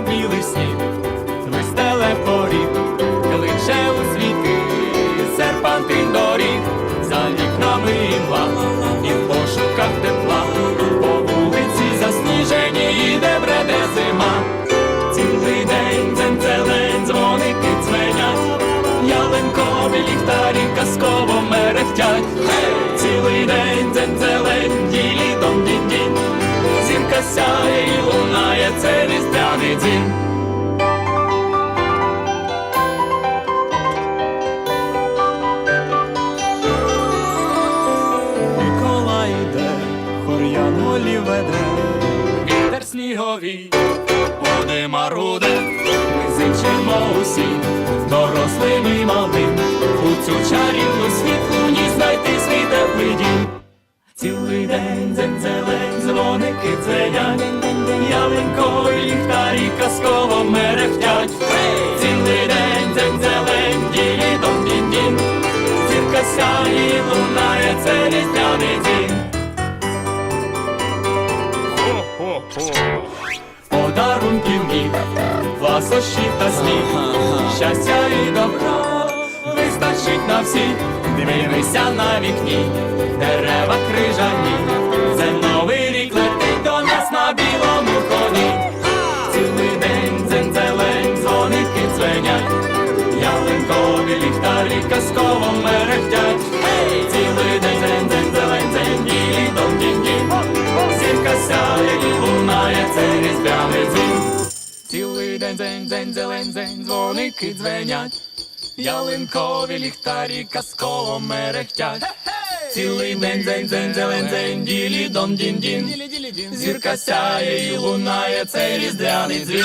білий сніг, вистеле поріг, кличе у світи, серпантин доріг, за вікнами імла, і в пошуках тепла, по вулиці засніжені, де бреде зима. Цілий день дзень-зелень, дзвоники дзвенять, ялинкові ліхтарі казково мерехтять. Цілий день дзень-зелень, ділі дом дінь дінь. Зірка сяє і лунає, це різдвяний дзвін. Миколай йде, хор'ян веде, вітер сніговий, води маруде, ми зичимо усі, дорослим і малим, у цю чарівну світлу ні знайти свій теплий дім. Цілий день дзень-зелень, дзвоники дзвенять, ялинкові ліхтарі мерехтять. Цілий день дзень-зелень, ділі дом дін дін Зірка сяє лунає, це різдвяний дім. Подарунків міг, ласощі та сміх, щастя і добра вистачить на всіх. Дивися на вікні, дерева крижані, ялинкові ліхтарі казково мерехтять. Цілий день дзень-дзень-зелень, дзень ділі дом дінь дінь Зірка сяє і лунає, це різдвяний дзвін. Цілий день дзень дзень зелень дзень дзвоники дзвенять, ялинкові ліхтарі казково мерехтять. Цілий день дзень дзень зелень дзень ділі дон дін дін Зірка сяє і лунає, це різдвяний дзвін.